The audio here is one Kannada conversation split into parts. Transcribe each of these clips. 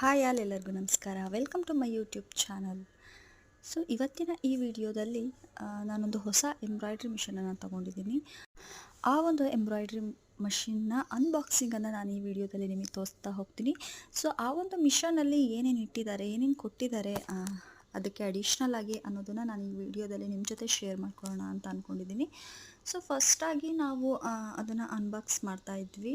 ಹಾಯ್ ಆಲ್ ಎಲ್ಲರಿಗೂ ನಮಸ್ಕಾರ. Welcome to my YouTube channel so ಇವತ್ತಿನ ಈ ವಿಡಿಯೋದಲ್ಲಿ ನಾನೊಂದು ಹೊಸ ಎಂಬ್ರಾಯ್ಡ್ರಿ ಮಿಷನನ್ನು ತಗೊಂಡಿದ್ದೀನಿ. ಆ ಒಂದು ಎಂಬ್ರಾಯ್ಡ್ರಿ ಮಷಿನ್ನ ಅನ್ಬಾಕ್ಸಿಂಗನ್ನು ನಾನು ಈ ವಿಡಿಯೋದಲ್ಲಿ ನಿಮಗೆ ತೋರಿಸ್ತಾ ಹೋಗ್ತೀನಿ. ಸೊ ಆ ಒಂದು ಮಿಷನಲ್ಲಿ ಏನೇನು ಇಟ್ಟಿದ್ದಾರೆ, ಏನೇನು ಕೊಟ್ಟಿದ್ದಾರೆ ಅದಕ್ಕೆ ಅಡಿಷ್ನಲ್ ಆಗಿ ಅನ್ನೋದನ್ನು ನಾನು ಈ ವಿಡಿಯೋದಲ್ಲಿ ನಿಮ್ಮ ಜೊತೆ ಶೇರ್ ಮಾಡ್ಕೊಳ್ಳೋಣ ಅಂತ ಅಂದ್ಕೊಂಡಿದ್ದೀನಿ ಸೊ ಫಸ್ಟಾಗಿ ನಾವು ಅದನ್ನು ಅನ್ಬಾಕ್ಸ್ ಮಾಡ್ತಾ ಇದ್ವಿ.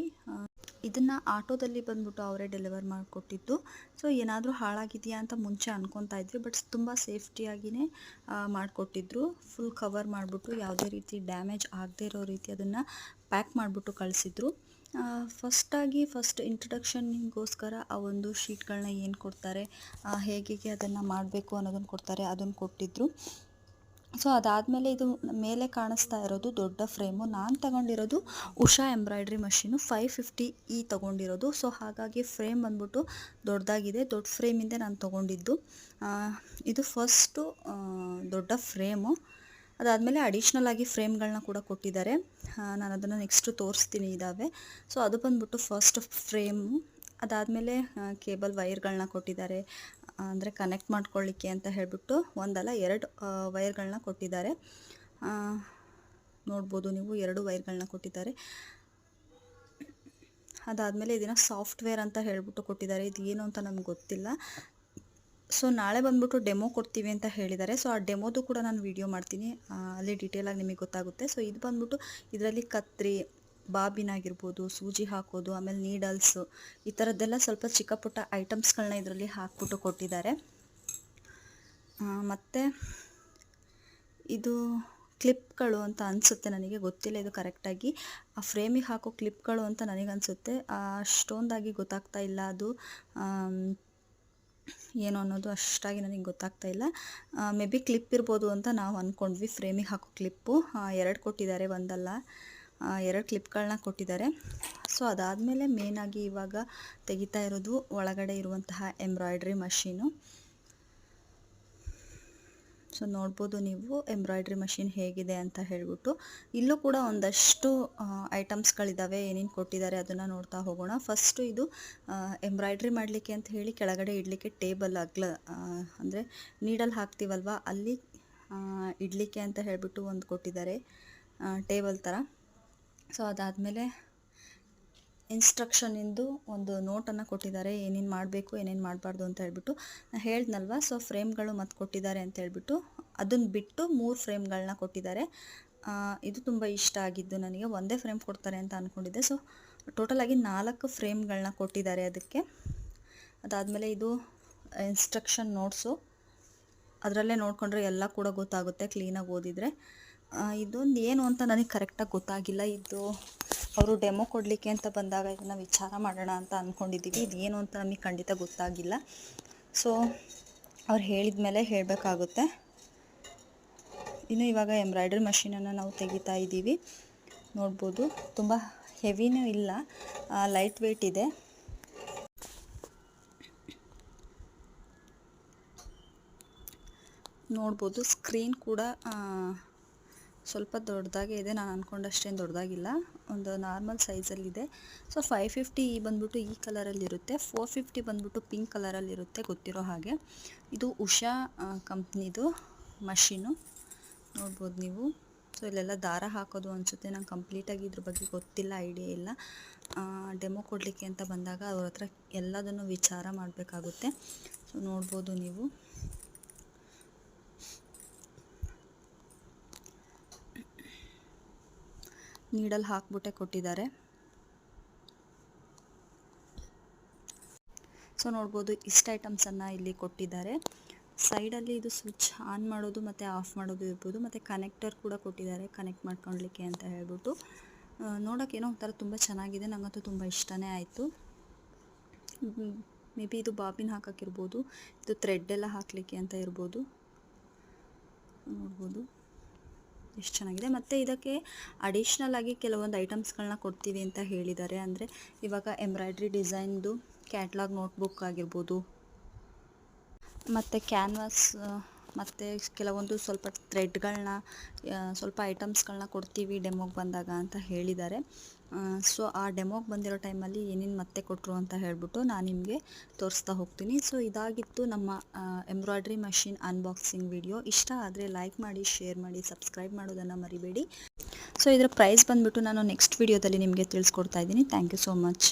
ಇದನ್ನು ಆಟೋದಲ್ಲಿ ಬಂದ್ಬಿಟ್ಟು ಅವರೇ ಡೆಲಿವರ್ ಮಾಡಿಕೊಟ್ಟಿದ್ದು. ಸೊ ಏನಾದರೂ ಹಾಳಾಗಿದೆಯಾ ಅಂತ ಮುಂಚೆ ಅನ್ಕೊತಾ ಇದ್ವಿ ಬಟ್ ತುಂಬ ಸೇಫ್ಟಿಯಾಗಿಯೇ ಮಾಡಿಕೊಟ್ಟಿದ್ರು. ಫುಲ್ ಕವರ್ ಮಾಡಿಬಿಟ್ಟು ಯಾವುದೇ ರೀತಿ ಡ್ಯಾಮೇಜ್ ಆಗದೇ ಇರೋ ರೀತಿ ಅದನ್ನು ಪ್ಯಾಕ್ ಮಾಡಿಬಿಟ್ಟು ಕಳಿಸಿದ್ರು. ಫಸ್ಟಾಗಿ ಫಸ್ಟ್ ಇಂಟ್ರಡಕ್ಷನ್ಗೋಸ್ಕರ ಆ ಒಂದು ಶೀಟ್ಗಳನ್ನ ಏನು ಕೊಡ್ತಾರೆ ಹೇಗೆ ಅದನ್ನು ಮಾಡಬೇಕು ಅನ್ನೋದನ್ನು ಕೊಡ್ತಾರೆ ಅದನ್ನು ಕೊಟ್ಟಿದ್ರು. ಸೊ ಅದಾದಮೇಲೆ ಇದು ಮೇಲೆ ಕಾಣಿಸ್ತಾ ಇರೋದು ದೊಡ್ಡ ಫ್ರೇಮು ನಾನು ತಗೊಂಡಿರೋದು Usha embroidery machine. Five fifty E ತೊಗೊಂಡಿರೋದು. ಸೊ ಹಾಗಾಗಿ ಫ್ರೇಮ್ ಬಂದ್ಬಿಟ್ಟು ದೊಡ್ಡದಾಗಿದೆ. ದೊಡ್ಡ ಫ್ರೇಮಿಂದ ನಾನು ತೊಗೊಂಡಿದ್ದು. ಇದು ಫಸ್ಟು ದೊಡ್ಡ ಫ್ರೇಮು ಅದಾದಮೇಲೆ ಅಡಿಷ್ನಲ್ ಆಗಿ ಫ್ರೇಮ್ಗಳನ್ನ ಕೂಡ ಕೊಟ್ಟಿದ್ದಾರೆ. ನಾನು ಅದನ್ನು ನೆಕ್ಸ್ಟು ತೋರಿಸ್ತೀನಿ ಇದ್ದಾವೆ ಸೊ ಅದು ಬಂದ್ಬಿಟ್ಟು ಫಸ್ಟ್ ಫ್ರೇಮು ಅದಾದಮೇಲೆ ಕೇಬಲ್ ವೈರ್ಗಳನ್ನ ಕೊಟ್ಟಿದ್ದಾರೆ. ಅಂದರೆ ಕನೆಕ್ಟ್ ಮಾಡ್ಕೊಳ್ಳಿಕ್ಕೆ ಅಂತ ಹೇಳಿಬಿಟ್ಟು ಒಂದಲ್ಲ ಎರಡು ವೈರ್ಗಳನ್ನ ಕೊಟ್ಟಿದ್ದಾರೆ. ನೋಡ್ಬೋದು ನೀವು ಎರಡು ವೈರ್ಗಳನ್ನ ಕೊಟ್ಟಿದ್ದಾರೆ. ಅದಾದಮೇಲೆ ಇದನ್ನು ಸಾಫ್ಟ್ವೇರ್ ಅಂತ ಹೇಳಿಬಿಟ್ಟು ಕೊಟ್ಟಿದ್ದಾರೆ. ಇದು ಏನು ಅಂತ ನಮ್ಗೆ ಗೊತ್ತಿಲ್ಲ. ಸೊ ನಾಳೆ ಬಂದ್ಬಿಟ್ಟು ಡೆಮೋ ಕೊಡ್ತೀವಿ ಅಂತ ಹೇಳಿದ್ದಾರೆ. ಸೊ ಆ ಡೆಮೋದು ಕೂಡ ನಾನು ವೀಡಿಯೋ ಮಾಡ್ತೀನಿ. ಅಲ್ಲಿ ಡೀಟೇಲಾಗಿ ನಿಮಗೆ ಗೊತ್ತಾಗುತ್ತೆ. ಸೊ ಇದು ಬಂದ್ಬಿಟ್ಟು ಇದರಲ್ಲಿ ಕತ್ರಿ ಬಾಬಿನ್ ಆಗಿರ್ಬೋದು ಸೂಜಿ ಹಾಕೋದು, ಆಮೇಲೆ ನೀಡಲ್ಸು ಈ ಥರದ್ದೆಲ್ಲ ಸ್ವಲ್ಪ ಚಿಕ್ಕ ಪುಟ್ಟ ಐಟಮ್ಸ್ಗಳನ್ನ ಇದರಲ್ಲಿ ಹಾಕ್ಬಿಟ್ಟು ಕೊಟ್ಟಿದ್ದಾರೆ. ಮತ್ತು ಇದು ಕ್ಲಿಪ್ಗಳು ಅಂತ ಅನಿಸುತ್ತೆ ನನಗೆ, ಗೊತ್ತಿಲ್ಲ ಇದು ಕರೆಕ್ಟಾಗಿ. ಆ ಫ್ರೇಮಿಗೆ ಹಾಕೋ ಕ್ಲಿಪ್ಗಳು ಅಂತ ನನಗನ್ಸುತ್ತೆ. ಅಷ್ಟೊಂದಾಗಿ ಗೊತ್ತಾಗ್ತಾ ಇಲ್ಲ ಅದು. ಏನು ಅನ್ನೋದು ಅಷ್ಟಾಗಿ ನನಗೆ ಗೊತ್ತಾಗ್ತಾ ಇಲ್ಲ. ಮೇ ಬಿ ಕ್ಲಿಪ್ ಇರ್ಬೋದು ಅಂತ ನಾವು ಅಂದ್ಕೊಂಡ್ವಿ ಫ್ರೇಮಿಗೆ ಹಾಕೋ ಕ್ಲಿಪ್ಪು. ಎರಡು ಕೊಟ್ಟಿದ್ದಾರೆ ಒಂದಲ್ಲ. ಎರಡು ಕ್ಲಿಪ್ಗಳನ್ನ ಕೊಟ್ಟಿದ್ದಾರೆ. ಸೊ, ಅದಾದಮೇಲೆ ಮೇನಾಗಿ ಇವಾಗ ತೆಗಿತಾ ಇರೋದು ಒಳಗಡೆ ಇರುವಂತಹ ಎಂಬ್ರಾಯ್ಡ್ರಿ ಮಷೀನು ಸೊ, ನೋಡ್ಬೋದು ನೀವು ಎಂಬ್ರಾಯ್ಡ್ರಿ ಮಷೀನ್ ಹೇಗಿದೆ ಅಂತ ಹೇಳ್ಬಿಟ್ಟು. ಇಲ್ಲೂ ಕೂಡ ಒಂದಷ್ಟು ಐಟಮ್ಸ್ಗಳಿದ್ದಾವೆ ಏನೇನು ಕೊಟ್ಟಿದ್ದಾರೆ ಅದನ್ನು ನೋಡ್ತಾ ಹೋಗೋಣ. ಫಸ್ಟು ಇದು ಎಂಬ್ರಾಯ್ಡ್ರಿ ಮಾಡಲಿಕ್ಕೆ ಅಂತ ಹೇಳಿ ಕೆಳಗಡೆ ಇಡಲಿಕ್ಕೆ ಟೇಬಲ್ ಅಗ್ಲ ಅಂದರೆ ನೀಡಲ್ ಹಾಕ್ತೀವಲ್ವ, ಅಲ್ಲಿ ಇಡಲಿಕ್ಕೆ ಅಂತ ಹೇಳಿಬಿಟ್ಟು ಒಂದು ಕೊಟ್ಟಿದ್ದಾರೆ ಟೇಬಲ್ ಥರ ಸೊ ಅದಾದಮೇಲೆ ಇನ್ಸ್ಟ್ರಕ್ಷನಿಂದು ಒಂದು ನೋಟನ್ನು ಕೊಟ್ಟಿದ್ದಾರೆ. ಏನೇನು ಮಾಡಬೇಕು, ಏನೇನು ಮಾಡಬಾರ್ದು ಅಂತ ಹೇಳ್ಬಿಟ್ಟು ನಾನು ಹೇಳ್ದ್ನಲ್ವ? ಸೊ ಫ್ರೇಮ್ಗಳು ಮತ್ತು ಕೊಟ್ಟಿದ್ದಾರೆ ಅಂತ ಹೇಳ್ಬಿಟ್ಟು ಅದನ್ನು ಬಿಟ್ಟು ಮೂರು ಫ್ರೇಮ್ಗಳನ್ನ ಕೊಟ್ಟಿದ್ದಾರೆ. ಇದು ತುಂಬ ಇಷ್ಟ ಆಗಿದ್ದು ನನಗೆ. ಒಂದೇ ಫ್ರೇಮ್ ಕೊಡ್ತಾರೆ ಅಂತ ಅಂದ್ಕೊಂಡಿದ್ದೆ ಸೊ ಟೋಟಲಾಗಿ ನಾಲ್ಕು ಫ್ರೇಮ್ಗಳನ್ನ ಕೊಟ್ಟಿದ್ದಾರೆ ಅದಕ್ಕೆ. ಅದಾದಮೇಲೆ ಇದು ಇನ್ಸ್ಟ್ರಕ್ಷನ್ ನೋಟ್ಸು ಅದರಲ್ಲೇ ನೋಡಿಕೊಂಡ್ರೆ ಎಲ್ಲ ಕೂಡ ಗೊತ್ತಾಗುತ್ತೆ ಕ್ಲೀನಾಗಿ ಓದಿದರೆ. ಇದೊಂದು ಏನು ಅಂತ ನನಗೆ ಕರೆಕ್ಟಾಗಿ ಗೊತ್ತಾಗಿಲ್ಲ. ಇದು ಅವರು ಡೆಮೋ ಕೊಡಲಿಕ್ಕೆ ಅಂತ ಬಂದಾಗ ಇದನ್ನು ವಿಚಾರ ಮಾಡೋಣ ಅಂತ ಅಂದ್ಕೊಂಡಿದ್ದೀವಿ ಇದು ಏನು ಅಂತ ನಮಗೆ ಖಂಡಿತ ಗೊತ್ತಾಗಿಲ್ಲ. ಸೊ ಅವ್ರು ಹೇಳಿದ ಮೇಲೆ ಹೇಳಬೇಕಾಗುತ್ತೆ. ಇನ್ನು ಇವಾಗ ಎಂಬ್ರಾಯ್ಡ್ರಿ ಮಷೀನನ್ನು ನಾವು ತೆಗಿತಾ ಇದ್ದೀವಿ. ನೋಡ್ಬೋದು. ತುಂಬ ಹೆವಿನೂ ಇಲ್ಲ. ಲೈಟ್ ವೆಯ್ಟ್ ಇದೆ. ನೋಡ್ಬೋದು. ಸ್ಕ್ರೀನ್ ಕೂಡ ಸ್ವಲ್ಪ ದೊಡ್ಡದಾಗೇ ಇದೆ. ನಾನು ಅಂದ್ಕೊಂಡಷ್ಟೇನು ದೊಡ್ಡದಾಗಿಲ್ಲ. ಒಂದು ನಾರ್ಮಲ್ ಸೈಜಲ್ಲಿದೆ. ಸೊ ಫೈವ್ ಫಿಫ್ಟಿ ಈ ಬಂದುಬಿಟ್ಟು ಈ ಕಲರಲ್ಲಿರುತ್ತೆ ಫೋರ್ ಫಿಫ್ಟಿ ಬಂದ್ಬಿಟ್ಟು ಪಿಂಕ್ ಕಲರಲ್ಲಿರುತ್ತೆ ಗೊತ್ತಿರೋ ಹಾಗೆ. ಇದು ಉಷಾ ಕಂಪ್ನಿದು ಮಷೀನು. ನೋಡ್ಬೋದು ನೀವು. ಸೊ ಇಲ್ಲೆಲ್ಲ ದಾರ ಹಾಕೋದು ಅನಿಸುತ್ತೆ. ನಂಗೆ ಕಂಪ್ಲೀಟಾಗಿ ಇದ್ರ ಬಗ್ಗೆ ಗೊತ್ತಿಲ್ಲ, ಐಡಿಯಾ ಇಲ್ಲ. ಡೆಮೋ ಕೊಡಲಿಕ್ಕೆ ಅಂತ ಬಂದಾಗ ಅವ್ರ ಹತ್ರ ಎಲ್ಲದನ್ನು ವಿಚಾರ ಮಾಡಬೇಕಾಗುತ್ತೆ. ಸೊ ನೋಡ್ಬೋದು ನೀವು. ನೀಡಲ್ ಹಾಕ್ಬಿಟ್ಟೆ ಕೊಟ್ಟಿದ್ದಾರೆ. ಸೊ ನೋಡ್ಬೋದು ಇಷ್ಟು ಐಟಮ್ಸನ್ನು ಇಲ್ಲಿ ಕೊಟ್ಟಿದ್ದಾರೆ. ಸೈಡಲ್ಲಿ ಇದು ಸ್ವಿಚ್ ಆನ್ ಮಾಡೋದು ಮತ್ತು ಆಫ್ ಮಾಡೋದು ಇರ್ಬೋದು, ಮತ್ತು ಕನೆಕ್ಟರ್ ಕೂಡ ಕೊಟ್ಟಿದ್ದಾರೆ ಕನೆಕ್ಟ್ ಮಾಡ್ಕೊಳ್ಲಿಕ್ಕೆ ಅಂತ ಹೇಳ್ಬಿಟ್ಟು. ನೋಡೋಕ್ಕೇನೋ ಒಂಥರ ತುಂಬ ಚೆನ್ನಾಗಿದೆ ನನಗಂತೂ ತುಂಬ ಇಷ್ಟನೇ ಆಯಿತು. ಮೇ ಬಿ ಇದು ಬಾಬಿನ್ ಹಾಕೋಕ್ಕಿರ್ಬೋದು ಇದು ಥ್ರೆಡ್ ಎಲ್ಲ ಹಾಕಲಿಕ್ಕೆ ಅಂತ ಇರ್ಬೋದು. ನೋಡ್ಬೋದು. ಎಷ್ಟು ಚೆನ್ನಾಗಿದೆ. ಮತ್ತು ಇದಕ್ಕೆ ಅಡಿಷ್ನಲ್ ಆಗಿ ಕೆಲವೊಂದು ಐಟಮ್ಸ್ಗಳನ್ನ ಕೊಡ್ತೀವಿ ಅಂತ ಹೇಳಿದ್ದಾರೆ. ಅಂದರೆ ಇವಾಗ ಎಂಬ್ರಾಯ್ಡ್ರಿ ಡಿಸೈನ್ದು ಕ್ಯಾಟ್ಲಾಗ್ ನೋಟ್ಬುಕ್ ಆಗಿರ್ಬೋದು, ಮತ್ತು ಕ್ಯಾನ್ವಾಸ್ ಮತ್ತು ಕೆಲವೊಂದು ಸ್ವಲ್ಪ ಥ್ರೆಡ್ಗಳನ್ನ ಸ್ವಲ್ಪ ಐಟಮ್ಸ್ಗಳನ್ನ ಕೊಡ್ತೀವಿ ಡೆಮೋಗೆ ಬಂದಾಗ ಅಂತ ಹೇಳಿದ್ದಾರೆ. ಸೊ ಆ ಡೆಮೋಗೆ ಬಂದಿರೋ ಟೈಮಲ್ಲಿ ಏನೇನು ಮತ್ತೆ ಕೊಟ್ಟರು ಅಂತ ಹೇಳಿಬಿಟ್ಟು ನಾನು ನಿಮಗೆ ತೋರಿಸ್ತಾ ಹೋಗ್ತೀನಿ. ಸೊ ಇದಾಗಿತ್ತು ನಮ್ಮ ಎಂಬ್ರಾಯ್ಡ್ರಿ ಮಷಿನ್ ಅನ್ಬಾಕ್ಸಿಂಗ್ ವಿಡಿಯೋ ಇಷ್ಟ ಆದರೆ ಲೈಕ್ ಮಾಡಿ ಶೇರ್ ಮಾಡಿ ಸಬ್ಸ್ಕ್ರೈಬ್ ಮಾಡೋದನ್ನು ಮರಿಬೇಡಿ. ಸೊ ಇದರ ಪ್ರೈಸ್ ಬಂದುಬಿಟ್ಟು ನಾನು ನೆಕ್ಸ್ಟ್ ವಿಡಿಯೋದಲ್ಲಿ ನಿಮಗೆ ತಿಳಿಸ್ಕೊಡ್ತಾ ಇದ್ದೀನಿ. Thank you so much